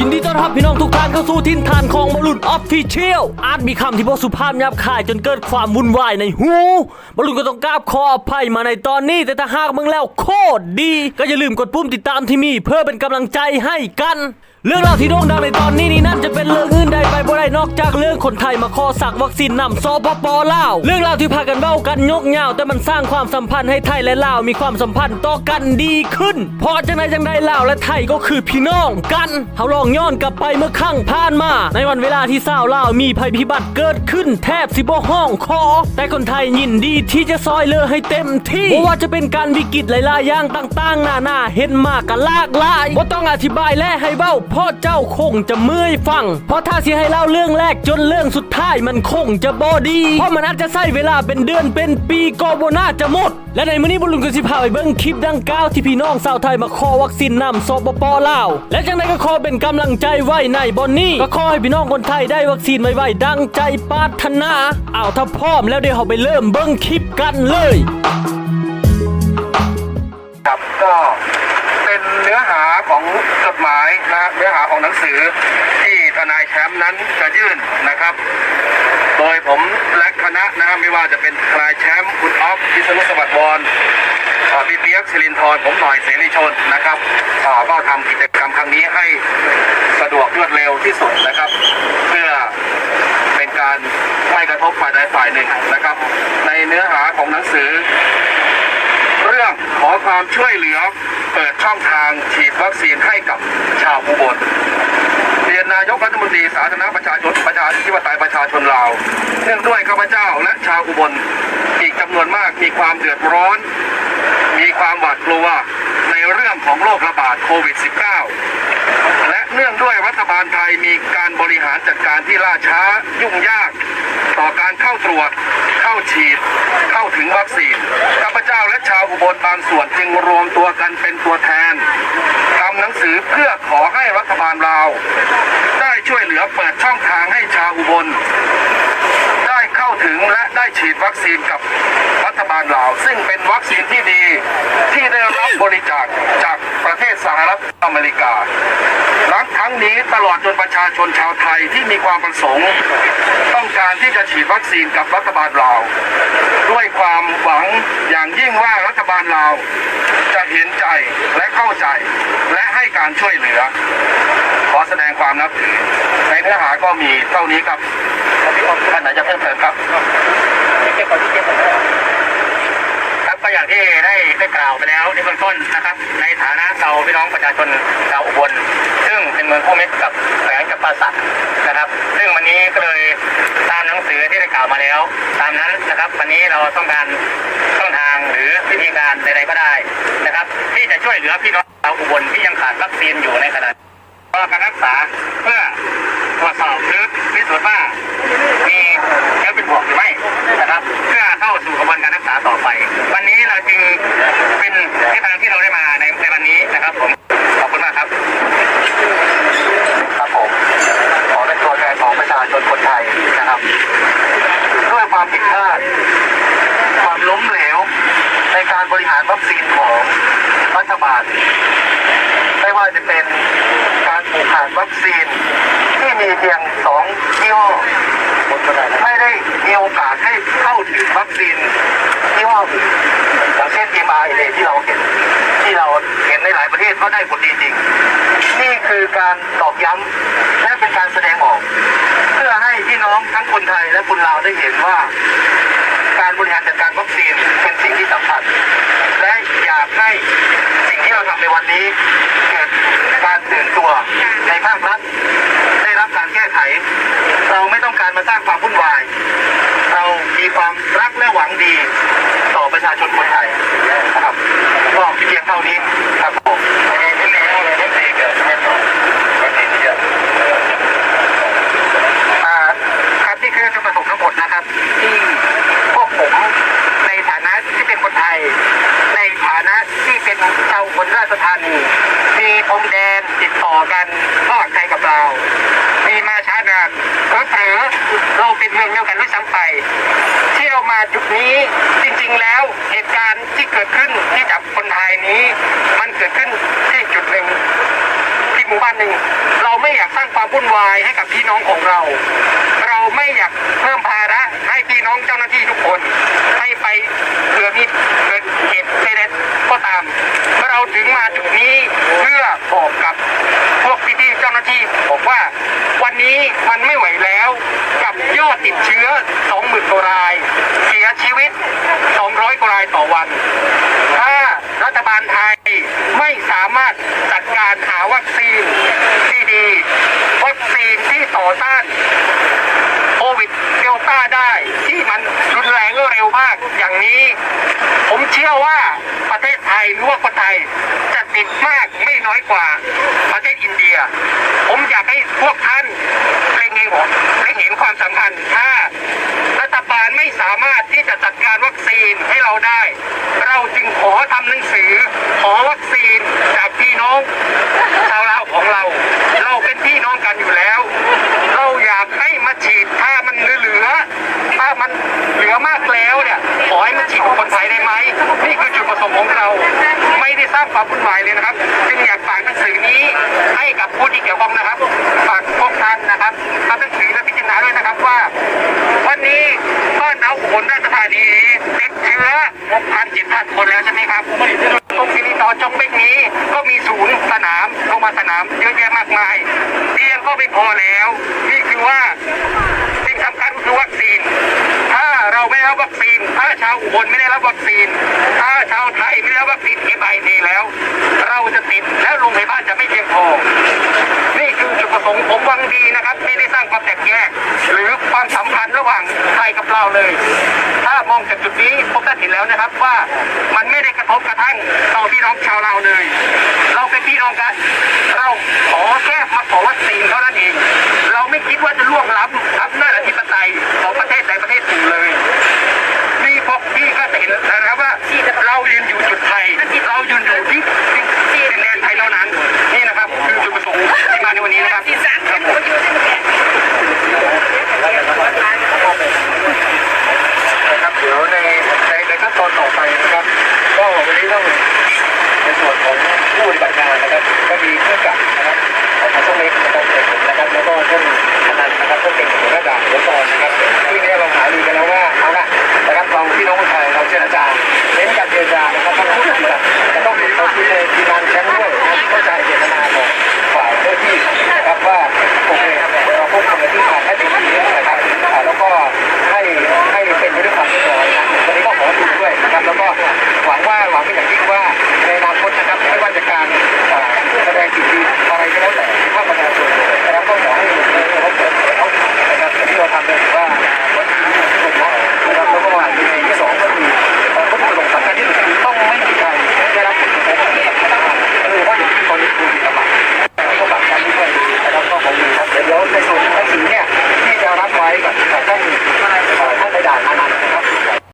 ยินดีต้อนรับพี่น้องทุกท่านเข้าสู่ทินทานของบอลลูนออฟฟิเชียลอาจมีคำที่พวกสุภาพหยาบคายจนเกิดความวุ่นวายในหูบอลลูนก็ต้องกราบขออภัยมาในตอนนี้ แต่ถ้าหากมึงแล้วโคตรดี ก็อย่าลืมกดปุ่มติดตามที่มี เพื่อเป็นกำลังใจให้กัน เรื่องราวที่โด่งดังในตอนนี้นี่นั่นจะเป็นเรื่องอื่นใดไปบ่ได้นอกจากเรื่องคนไทยมาขอสักวัคซีนนำซอปปอลาว เรื่องราวที่พากันเบ้ากันยกเหยาแต่มันสร้างความสัมพันธ์ให้ไทยและลาวมีความสัมพันธ์ต่อกันดีขึ้นเพอจังใดจังใดลาวและไทยก็คือพี่น้องกันเฮาลองย้อนกลับไปเมื่อครั้งผ่านมา ในวันเวลาที่สาวลาวมีภัยพิบัติเกิดขึ้นแทบสิบ่ห้องคอ แต่คนไทยยินดีที่จะซอยเลอให้เต็มที่บ่ว่าจะเป็นการวิกฤตหลายๆอย่างต่างๆหน้าหน้าๆเห็นมากกันลากลายบ่ต้องอธิบายและให้เบ้าพราะเจ้าคงจะเมื่อยฟัง เพราะถ้าสิให้เล่าเรื่องแรกจนเรื่องสุดท้ายมันคงจะบอดี เพราะมันอาจจะใช้เวลาเป็นเดือนเป็นปีก็บ่น่าจะหมด และในมื้อนี้บุญลุงก็สิพาไปเบิ่งคลิปดังกล่าวที่พี่น้องชาวไทยมาขอวัคซีนนำสปปลาว และจังไดก็ขอเป็นกำลังใจไว้ในบอนนี้ก็ขอให้พี่น้องคนไทยได้วัคซีนไวๆดังใจปรารถนาเอาถ้าพร้อมแล้วเดี๋ยวเราไปเริ่มเบิ่งคลิปกันเลยครับก็เป็นเนื้อหาของจดหมาย นะเนื้อหาของหนังสือที่ทนายแชมป์นั้นจะยื่นนะครับ โดยผมและคณะนะไม่ว่าจะเป็นทนายแชมป์คุณออฟพิษณุสวัสดิ์วรเอ่อพี่เปียกสิรินทร์ผมหน่อยเสรีชนนะครับก็ทำกิจกรรมครั้งนี้ให้สะดวกรวดเร็วที่สุดนะครับ เพื่อเป็นการไม่กระทบฝ่ายใดฝ่ายหนึ่งนะครับ ในเนื้อหาของหนังสือ ความช่วยเหลือเปิดช่องทางฉีดวัคซีนให้กับชาวอุบลเรียนนายกรัฐมนตรีสาธารณประชาชนประชาธิปไตยประชาชนลาวเนื่องด้วยข้าพเจ้าและชาวอุบลอีกจำนวนมากมีความเดือดร้อน มีความหวาดกลัวในเรื่องของโรคระบาดโควิด -19 และเนื่องด้วยรัฐบาลไทยมีการบริหารจัดการที่ล่าช้ายุ่งยาก ต่อการเข้าตรวจ ฉีด เข้าถึงวัคซีนข้าพเจ้าและชาวอุบลบางส่วนจึงรวมตัวกันเป็นตัวแทนทำหนังสือเพื่อขอให้รัฐบาลลาวได้ช่วยเหลือเปิดช่องทางให้ชาวอุบล ได้เข้าถึงและได้ฉีดวัคซีนกับ ฐบาลลาว ซึ่งเป็นวัคซีนที่ดีที่ได้รับบริจาคจากประเทศสหรัฐอเมริกาหลังทั้งนี้ตลอดจนประชาชนชาวไทยที่มีความประสงค์ ต้องการที่จะฉีดวัคซีนกับรัฐบาลลาว ด้วยความหวังอย่างยิ่งว่ารัฐบาลลาว จะเห็นใจและเข้าใจ และให้การช่วยเหลือ ขอแสดงความนับถือในเนื้อหาก็มีเท่านี้ครับท่านไหนจะเพิ่มเติมครับครับก็อย่าที่ได้ ได้กล่าวไปแล้วในเบื้องต้นนะครับ ในฐานะเราพี่น้องประชาชนชาวอุบลซึ่งเป็นเมืองคู่มิตรกับแขวงจำปาสักนะครับ ซึ่งวันนี้ก็เลยตามหนังสือที่ได้กล่าวมาแล้ว ตามนั้นนะครับวันนี้เราต้องการช่องทางหรือวิธีการใดๆก็ได้นะครับ ที่จะช่วยเหลือพี่น้องชาวอุบลที่ยังขาดวัคซีนอยู่ในขณะก็การรักษาเพื่อตรวจสอบหรือพิสูจน์ว่ามีเชื้อเป็นบวกหรือไม่นะครับ เพื่อเข้าสู่กระบวนการรักษาต่อไป วันนี้ที่ทางที่เราได้มาในในวันนี้นะครับ ผมขอบคุณมากครับ ครับผมขอเป็นตัวแทนของประชาชนคนไทยนะครับ ด้วยความผิดพลาด ความล้มเหลว ในการบริ หารวัคซีนของรัฐบาล ไม่ว่าจะเป็นการผูกขาดวัคซีนที่มีเพียงสองยี่ห้อไม่ได้มีโอกาสให้เข้าถึงวัคซีนยี่ห้ออื่นอย่างเช่น mRNA ที่เราเห็นที่เราเห็นในหลายประเทศก็ได้ผลดีจริง นี่คือการตอกย้ำและเป็นการแสดงออก เพื่อให้พี่น้องทั้งคนไทยและคนลาวได้เห็นว่า บริหารจัดการวัคซีนเป็นสิ่งที่สำคัญและอยากให้สิ่งที่เราทำในวันนี้ อกันระหว่างไทยกับเรามีมาช้านานเพื่อเือเราเป็นเมืองเดียวกันด้วยซ้ำไปที่เรามาจุดนี้จริงๆแล้วเหตุการณ์ที่เกิดขึ้นที่จับคนไทยนี้ มันเกิดขึ้นที่จุดหนึ่งที่หมู่บ้านหนึ่งเราไม่อยากสร้างความวุ่นวายให้กับพี่น้องของเรา เราไม่อยากเพิ่มภาระให้พี่น้องเจ้าหน้าที่ทุกคน ให้ไปเผื่อมีเกิดเหตุใดๆก็ตามเราถึงมาจุดนี้เพื่อบอกกับี้มันไม่ไหวแล้ว กับยอดติดเชื้อ 20,000กว่าราย เสียชีวิต 200กว่ารายต่อวัน ถ้ารัฐบาลไทยไม่สามารถจัดการหาวัคซีนที่ดี วัคซีนที่ต่อต้านโควิดเดลต้าได้ที่มันรุนแรงเร็วมากอย่างนี้ ผมเชื่อว่าประเทศไทยหรือว่าคนไทยจะติดมากไม่น้อยกว่าประเทศอินเดีย นามเยอะแยะมากมายเตียงก็ไม่พอแล้ว นี่คือว่าสิ่งสำคัญคือวัคซีน ถ้าเราไม่รับวัคซีน ถ้าชาวอุบลไม่ได้รับวัคซีน ถ้าชาวไทยไม่ได้รับวัคซีนเอไอทีแล้ว เราจะติดแล้วโรงพยาบาลจะไม่เพียงพอ นี่คือจุดประสงค์ผมวังดีนะครับ ไม่ได้สร้างความแตกแยก หรือความสัมพันธ์ระหว่างไทยกับเราเลย ถ้ามองจากจุดนี้ผมได้เห็นแล้วนะครับว่ามันไม่ได้กระทบกระทั่งต่อพี่น้องชาวเราเลย เราเป็นพี่น้องกัน ว่าจะล่วงล้ำ